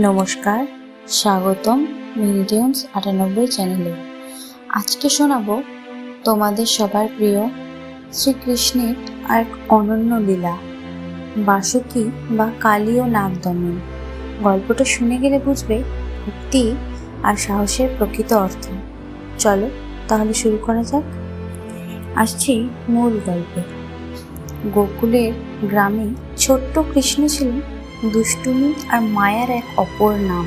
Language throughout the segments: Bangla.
নমস্কার, স্বাগতম মিডিয়ামস আটানব্বই চ্যানেলে। আজকে শোনাবো তোমাদের সবার প্রিয় শ্রীকৃষ্ণের আর অনন্য লীলা। বাসুকি বা কালী ও নাগদমন। গল্পটা শুনে গেলে বুঝবে ভক্তি আর সাহসের প্রকৃত অর্থ। চলো তাহলে শুরু করা যাক। আসছি মূল গল্পে। গোকুলের গ্রামে ছোট্ট কৃষ্ণ ছিলেন দুষ্টুমি আর মায়ার এক অপর নাম।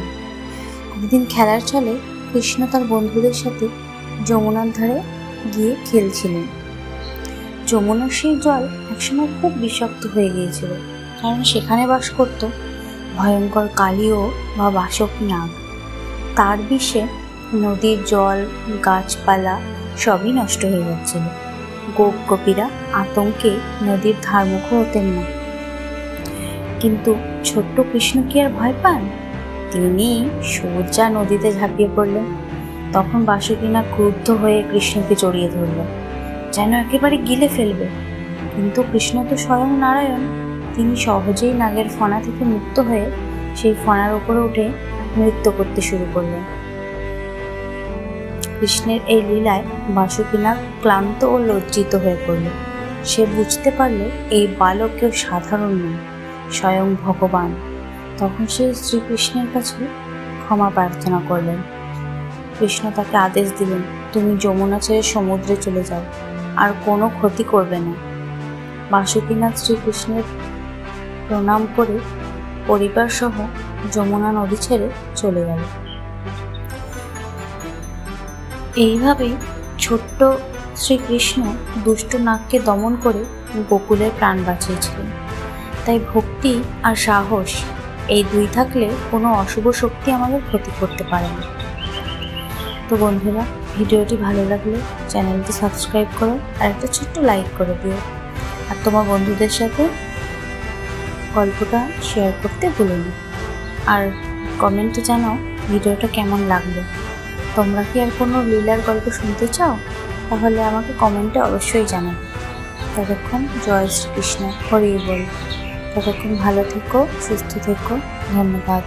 একদিন খেলার ছলে কৃষ্ণ তার বন্ধুদের সাথে যমুনার ধারে গিয়ে খেলছিলেন। যমুনার সেই জল একসময় খুব বিষাক্ত হয়ে গিয়েছিল, কারণ সেখানে বাস করত ভয়ঙ্কর কালীয় বা বাসক নাগ। তার বিষে নদীর জল, গাছপালা সবই নষ্ট হয়ে যাচ্ছিল। গোপ গোপীরা আতঙ্কে নদীর ধারমুখ হতেন না। কিন্তু ছোট্ট কৃষ্ণ কি আর ভয় পান? তিনি সোজা নদীতে ঝাঁপিয়ে পড়লেন। তখন বাসুকিনা ক্রুদ্ধ হয়ে কৃষ্ণকে জড়িয়ে ধরল। যেন একেবারে গিলে ফেলবে। কিন্তু কৃষ্ণ তো স্বয়ং নারায়ণ। তিনি সহজেই নাগের ফনা থেকে মুক্ত হয়ে সেই ফনার উপরে উঠে নৃত্য করতে শুরু করলেন। কৃষ্ণের এই লীলায় বাসুকিনা ক্লান্ত ও লজ্জিত হয়ে পড়ল। সে বুঝতে পারল, এই বালক কেউ সাধারণ নয়। স্বয়ং ভগবান। তখন সে শ্রীকৃষ্ণের কাছে ক্ষমা প্রার্থনা করলেন। কৃষ্ণ তাকে আদেশ দিলেন, তুমি যমুনা ছেড়ে সমুদ্রে চলে যাও, আর কোনো ক্ষতি করবে না। বাসুকীনাথ শ্রীকৃষ্ণের প্রণাম করে পরিবার সহ যমুনা নদী ছেড়ে চলে গেল। এইভাবেই ছোট্ট শ্রীকৃষ্ণ দুষ্ট নাগকে দমন করে গোকুলের প্রাণ বাঁচিয়েছিলেন। তাই ভক্তি আর সাহস, এই দুই থাকলে কোনো অশুভ শক্তি আমাদের ক্ষতি করতে পারে না। তো বন্ধুরা, ভিডিওটি ভালো লাগলে চ্যানেলটি সাবস্ক্রাইব করো আর একটা ছোট্ট লাইক করে দিও। আর তোমার বন্ধুদের সাথে গল্পটা শেয়ার করতে ভুলো না। আর কমেন্টে জানাও ভিডিওটা কেমন লাগল। তোমরা কি আর কোনো লীলার গল্প শুনতে চাও? তাহলে আমাকে কমেন্টে অবশ্যই জানাবে। ততক্ষণ জয় শ্রীকৃষ্ণ। হরি বল ততক্ষণ ভালো থেকো সুস্থ থেকো ধন্যবাদ।